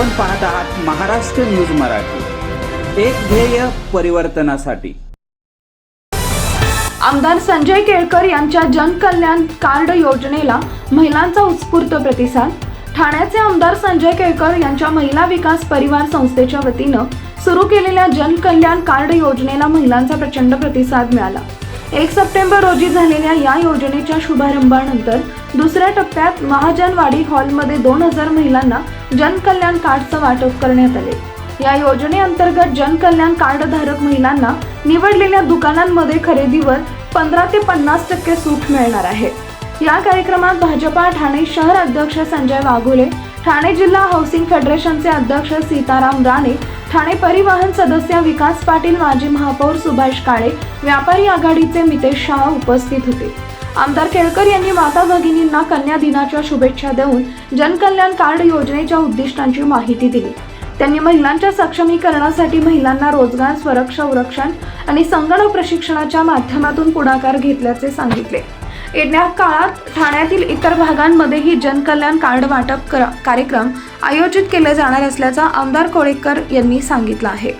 आपण पाहत आहात महाराष्ट्र न्यूज मराठी. एक ध्येय परिवर्तनासाठी. आमदार संजय केळकर यांच्या जनकल्याण कार्ड योजनेला महिलांचा उत्स्फूर्त प्रतिसाद. ठाण्याचे आमदार संजय केळकर यांच्या महिला विकास परिवार संस्थेच्या वतीनं सुरू केलेल्या जनकल्याण कार्ड योजनेला महिलांचा प्रचंड प्रतिसाद मिळाला. एक सप्टेंबर रोजी झालेल्या या योजनेच्या शुभारंभानंतर दुसऱ्या टप्प्यात महाजनवाडी हॉलमध्ये दोन हजार महिलांना जनकल्याण कार्डचं वाटप करण्यात आले. या योजनेअंतर्गत जनकल्याण कार्ड धारक महिलांना निवडलेल्या दुकानांमध्ये खरेदीवर पंधरा ते पन्नास टक्के सूट मिळणार आहे. या कार्यक्रमात भाजपा ठाणे शहर अध्यक्ष संजय वाघोले ठाणे जिल्हा हाऊसिंग फेडरेशनचे अध्यक्ष सीताराम राणे ठाणे परिवहन सदस्य विकास पाटील माजी महापौर सुभाष काळे व्यापारी आघाडीचे मितेश शाह उपस्थित होते. आमदार केळकर यांनी माता भगिनींना कन्या दिनाच्या शुभेच्छा देऊन जनकल्याण कार्ड योजनेच्या उद्दिष्टांची माहिती दिली. त्यांनी महिलांच्या सक्षमीकरणासाठी महिलांना रोजगार स्वरक्षा संरक्षण आणि संगणक प्रशिक्षणाच्या माध्यमातून पुढाकार घेतल्याचे सांगितले. येत्या काळात ठाण्यातील इतर भागांमध्येही जनकल्याण कार्ड वाटप कार्यक्रम आयोजित केले जाणार असल्याचा आमदार कोळेकर यांनी सांगितलं आहे.